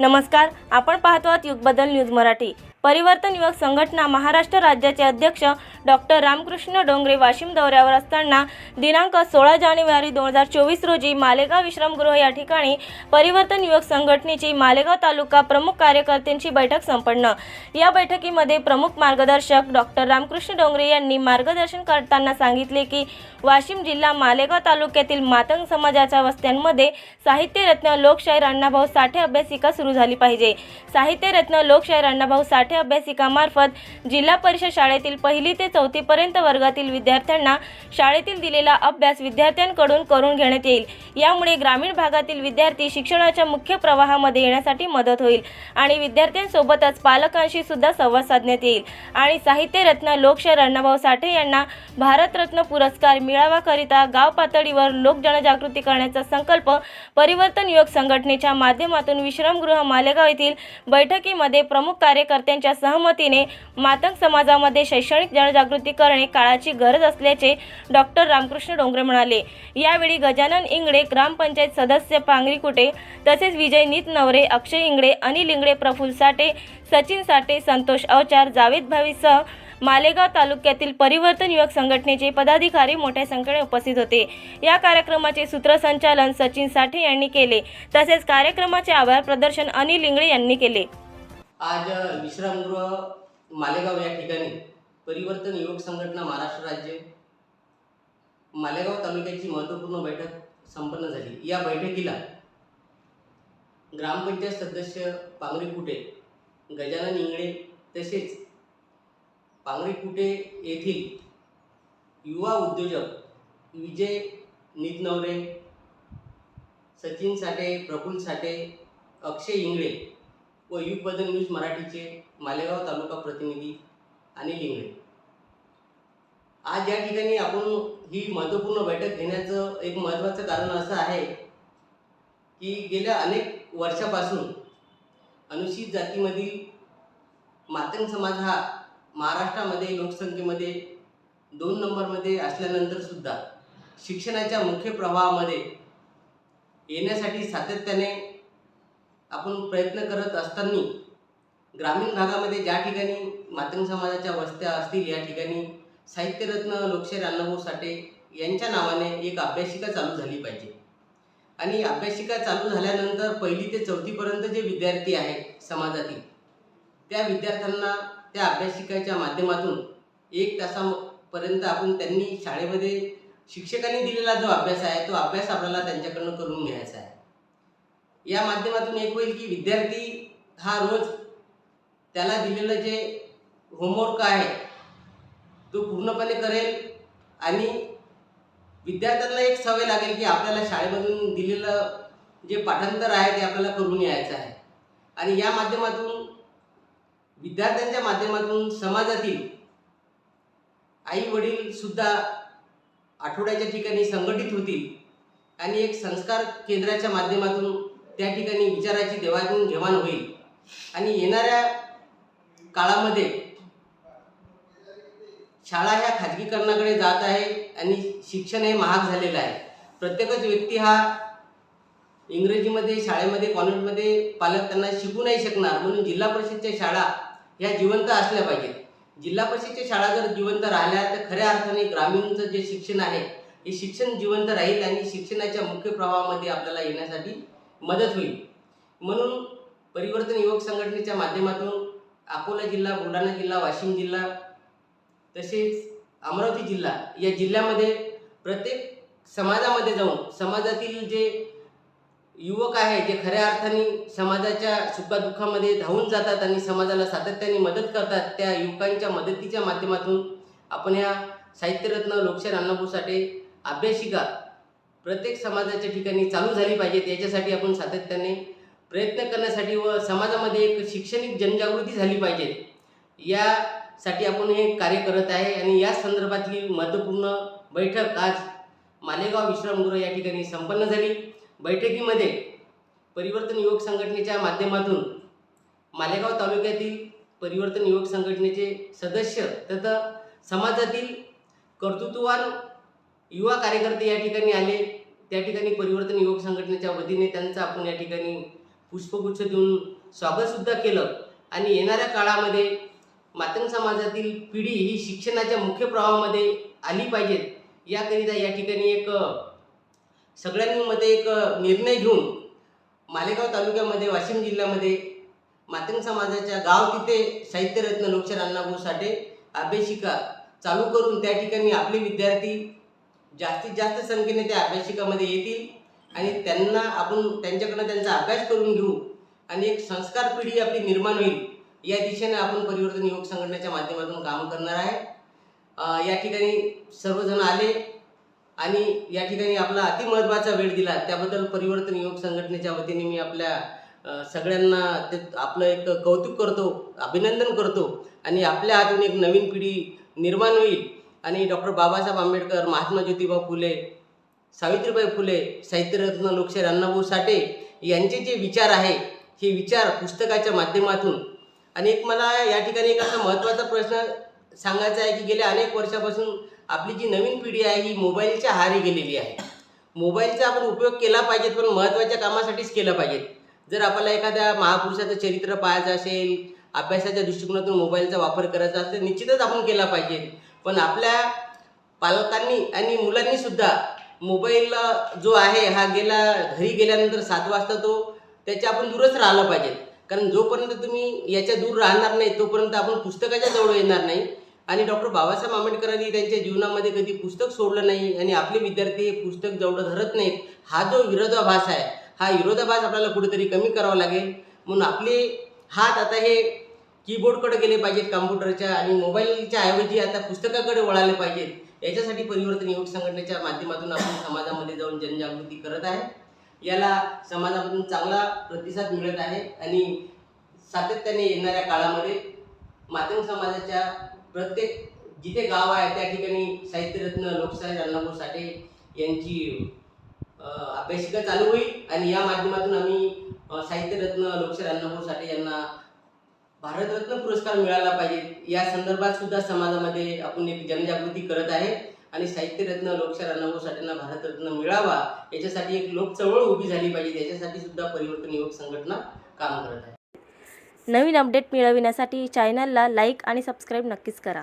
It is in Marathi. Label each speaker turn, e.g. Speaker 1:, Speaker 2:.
Speaker 1: नमस्कार आपण पाहतो आहात युगबदल न्यूज मराठी. परिवर्तन युवक संघटना महाराष्ट्र राज्याचे अध्यक्ष डॉक्टर रामकृष्ण डोंगरे वाशिम दौऱ्यावर असताना दिनांक सोळा जानेवारी दोन हजार चोवीस रोजी मालेगाव विश्रामगृह या ठिकाणी परिवर्तन युवक संघटनेची मालेगाव तालुका प्रमुख कार्यकर्त्यांची बैठक संपन्न. या बैठकीमध्ये प्रमुख मार्गदर्शक डॉक्टर रामकृष्ण डोंगरे यांनी मार्गदर्शन करताना सांगितले की वाशिम जिल्हा मालेगाव तालुक्यातील मातंग समाजाच्या वस्त्यांमध्ये साहित्यरत्न लोकशाहीर अण्णाभाऊ साठे अभ्यासिका सुरू झाली पाहिजे. साहित्यरत्न लोकशाहीर अण्णाभाऊ साठे अभ्यासिकामार्फत जिल्हा परिषद शाळेतील पहिली ते चौथीपर्यंत वर्गातील विद्यार्थ्यांना शाळेतील दिलेला अभ्यास विद्यार्थ्यांकडून करून घेण्यात येईल. यामुळे ग्रामीण भागातील विद्यार्थी शिक्षणाच्या मुख्य प्रवाहामध्ये येण्यासाठी मदत होईल आणि विद्यार्थ्यांसोबतच पालकांशी सुद्धा संवाद साधण्यात येईल. आणि साहित्यरत्न लोकशाहीर अण्णाभाऊ साठे यांना भारतरत्न पुरस्कार मिळावाकरिता गाव पातळीवर लोकजनजागृती करण्याचा संकल्प परिवर्तन युवक संघटनेच्या माध्यमातून विश्रामगृह मालेगाव येथील बैठकीमध्ये प्रमुख कार्यकर्त्यांच्या सहमतीने मातंग समाजामध्ये शैक्षणिक जनजागृती करणे काळाची गरज असल्याचे डॉक्टर रामकृष्ण डोंगरे म्हणाले. यावेळी गजानन इंगडे ग्रामपंचायत सदस्य पांगरी कुटे तसेच विजय नीत नवरे अक्षय इंगळे अनिल इंगळे प्रफुल्ल साठे सचिन साठे संतोष अवचार जावेद भावीसह मालेगाव तालुक्यातील परिवर्तन युवक संघटनेचे पदाधिकारी मोठ्या संख्येने उपस्थित होते. या कार्यक्रमाचे सूत्रसंचालन सचिन साठे यांनी केले. तसेच कार्यक्रमाचे आभार प्रदर्शन अनिल इंगळे यांनी केले.
Speaker 2: आज विश्रामगृह मालेगाव या ठिकाणी परिवर्तन युवक संघटना महाराष्ट्र राज्य मालेगाव तालुक्याची महत्त्वपूर्ण बैठक संपन्न झाली. या बैठकीला ग्रामपंचायत सदस्य पांगरी कुटे गजानन इंगळे तसेच पांगरी कुटे येथील युवा उद्योजक विजय नितनवरे सचिन साठे प्रफुल्ल साठे अक्षय इंगळे व युगबदल न्यूज मराठीचे मालेगाव तालुका प्रतिनिधी अनिल इंगळे. आज या ठिकाणी आपण ही महत्त्वपूर्ण बैठक घेण्याचं एक महत्त्वाचं कारण असं आहे की गेल्या अनेक वर्षापासून अनुसूचित जातीमधील मातंग समाज हा महाराष्ट्रामध्ये लोकसंख्येमध्ये दोन नंबरमध्ये असल्यानंतर सुद्धा शिक्षणाच्या मुख्य प्रवाहामध्ये येण्यासाठी सातत्याने आपण प्रयत्न करत असताना ग्रामीण भागामध्ये ज्या ठिकाणी मातंग समाजाच्या वस्त्या असतील या ठिकाणी साहित्यरत्न लोकशाहीर अण्णाभाऊ साठे यांच्या नावाने एक अभ्यासिका चालू झाली पाहिजे. आणि अभ्यासिका चालू झाल्यानंतर पहिली ते चौथीपर्यंत जे विद्यार्थी आहेत समाजातील त्या विद्यार्थ्यांना त्या अभ्यासिकेच्या माध्यमातून एक तासापर्यंत आपण त्यांनी शाळेमध्ये शिक्षकांनी दिलेला जो अभ्यास आहे तो अभ्यास आपल्याला त्यांच्याकडनं करून घ्यायचा आहे. या माध्यमातून एक होईल की विद्यार्थी हा रोज त्याला दिलेलं जे होमवर्क आहे तो पूर्णपणे करेल. आणि विद्यार्थ्यांना एक सवय लागेल की आपल्याला शाळेमधून दिलेलं जे पाठांतर आहे ते आपल्याला करून यायचं आहे. आणि या माध्यमातून विद्यार्थ्यांच्या माध्यमातून समाजातील आई वडील सुद्धा आठवड्याच्या ठिकाणी संघटित होतील. आणि एक संस्कार केंद्राच्या माध्यमातून त्या ठिकाणी विचाराची देवाणघेवाण घेवाण होईल. आणि येणाऱ्या काळामध्ये शाळा ह्या खाजगीकरणाकडे जात आहे आणि शिक्षण हे महाग झालेलं आहे. प्रत्येकच व्यक्ती हा इंग्रजीमध्ये शाळेमध्ये कॉन्व्हेंटमध्ये पालक त्यांना शिकू नाही शकणार. म्हणून जिल्हा परिषदच्या शाळा ह्या जिवंत असल्या पाहिजेत. जिल्हा परिषदच्या शाळा जर जिवंत राहिल्या तर खऱ्या अर्थाने ग्रामीणचं जे शिक्षण आहे हे शिक्षण जिवंत राहील आणि शिक्षणाच्या मुख्य प्रवाहामध्ये आपल्याला येण्यासाठी मदत होईल. म्हणून परिवर्तन युवक संघटनेच्या माध्यमातून अकोला जिल्हा बुलढाणा जिल्हा वाशिम जिल्हा तसेच अमरावती जिल्हा या जिल्ह्यामध्ये प्रत्येक समाजामध्ये जाऊन समाजातील जे युवक आहे जे खऱ्या अर्थाने समाजाच्या सुखादुःखामध्ये धावून जातात आणि समाजाला सातत्याने मदत करतात त्या युवकांच्या मदतीच्या माध्यमातून आपण या साहित्यरत्न लोकशाहीर अण्णाभाऊ साठे अभ्यासिका प्रत्येक समाजाच्या ठिकाणी चालू झाली पाहिजेत. याच्यासाठी आपण सातत्याने प्रयत्न करण्यासाठी व समाजामध्ये एक शैक्षणिक जनजागृती झाली पाहिजे या साठी आपण हे कार्य करत आहे आणि या संदर्भातली महत्त्वपूर्ण बैठक आज मालेगाव विश्रामगृह या ठिकाणी संपन्न झाली. बैठकीमध्ये परिवर्तन युवक संघटनेच्या माध्यमातून मालेगाव तालुक्यातील परिवर्तन युवक संघटनेचे सदस्य तथा समाजातील कर्तृत्ववान युवा कार्यकर्ते या ठिकाणी आले. त्या ठिकाणी परिवर्तन युवक संघटनेच्या वतीने त्यांचा आपण या ठिकाणी पुष्पगुच्छ देऊन स्वागतसुद्धा केलं. आणि येणाऱ्या काळामध्ये मातंग समाजातील पिढी ही शिक्षणाच्या मुख्य प्रवाहामध्ये आली पाहिजेत. याकरिता या ठिकाणी एक सगळ्यांमध्ये एक निर्णय घेऊन मालेगाव तालुक्यामध्ये वाशिम जिल्ह्यामध्ये मातंग समाजाच्या गाव तिथे साहित्यरत्न लोकशाहीर अण्णाभाऊ साठे अभ्यासिका चालू करून त्या ठिकाणी आपले विद्यार्थी जास्तीत जास्त संख्येने त्या अभ्यासिकामध्ये येतील आणि त्यांना आपण त्यांच्याकडनं त्यांचा अभ्यास करून घेऊ आणि एक संस्कार पिढी आपली निर्माण होईल. या दिशेने आपण परिवर्तन युवक संघटनेच्या माध्यमातून काम करणार आहे. या ठिकाणी सर्वजण आले आणि या ठिकाणी आपला अति महत्त्वाचा वेळ दिला. त्याबद्दल परिवर्तन युवक संघटनेच्या वतीने मी आपल्या सगळ्यांना ते आपलं एक कौतुक करतो अभिनंदन करतो आणि आपल्या हातून एक नवीन पिढी निर्माण होईल. आणि डॉक्टर बाबासाहेब आंबेडकर महात्मा ज्योतिबा फुले सावित्रीबाई फुले साहित्यरत्न लोकशाहीर अण्णाभाऊ साठे यांचे जे विचार आहे हे विचार पुस्तकाच्या माध्यमातून आणि एक मला या ठिकाणी एक असा महत्त्वाचा प्रश्न सांगायचा आहे की गेल्या अनेक वर्षापासून आपली जी नवीन पिढी आहे ही मोबाईलच्या हारी गेलेली आहे. मोबाईलचा आपण उपयोग केला पाहिजेत पण महत्त्वाच्या कामासाठीच केला पाहिजेत जर आपल्याला एखाद्या महापुरुषाचं चरित्र पाहायचं असेल अभ्यासाच्या दृष्टिकोनातून मोबाईलचा वापर करायचा असेल निश्चितच आपण केला पाहिजे. पण आपल्या पालकांनी आणि मुलांनीसुद्धा मोबाईल जो आहे हा गेला घरी गेल्यानंतर सात वाजता तो त्याच्या आपण दूरच राहिलं पाहिजे. कारण जोपर्यंत तुम्ही याच्या दूर राहणार नाही तोपर्यंत आपण पुस्तकाच्या जवळ येणार नाही. आणि डॉक्टर बाबासाहेब आंबेडकरांनी त्यांच्या जीवनामध्ये कधी पुस्तक सोडलं नाही आणि आपले विद्यार्थी हे पुस्तक जवळ धरत नाहीत हा जो विरोधाभास आहे हा विरोधाभास आपल्याला कुठेतरी कमी करावा लागेल. म्हणून आपले हात आता हे कीबोर्डकडे गेले पाहिजेत कॉम्प्युटरच्या आणि मोबाईलच्या ऐवजी आता पुस्तकाकडे वळाले पाहिजेत. याच्यासाठी परिवर्तन युवक संघटनेच्या माध्यमातून आपण समाजामध्ये जाऊन जनजागृती करत आहे. याला समाजामधून चांगला प्रतिसाद मिळत आहे आणि सातत्याने येणाऱ्या काळामध्ये माध्यम समाजाच्या प्रत्येक जिथे गाव आहे त्या ठिकाणी साहित्यरत्न लोकशाही अण्णाभाऊ साठे यांची अभ्यासिका चालू होईल आणि या माध्यमातून आम्ही साहित्यरत्न लोकशाही अण्णाभाऊ साठे यांना भारतरत्न पुरस्कार मिळाला पाहिजे. या संदर्भात सुद्धा समाजामध्ये आपण एक जनजागृती करत आहे. आणि साहित्यरत्न लोकशाहीर अण्णाभाऊ साठेंना भारतरत्न मिळावा याच्यासाठी एक लोकचळवळ उभी झाली पाहिजे याच्यासाठी सुद्धा परिवर्तन युवक संघटना काम करत आहे.
Speaker 1: नवीन अपडेट मिळविण्यासाठी चॅनलला लाईक आणि सबस्क्राईब नक्कीच करा.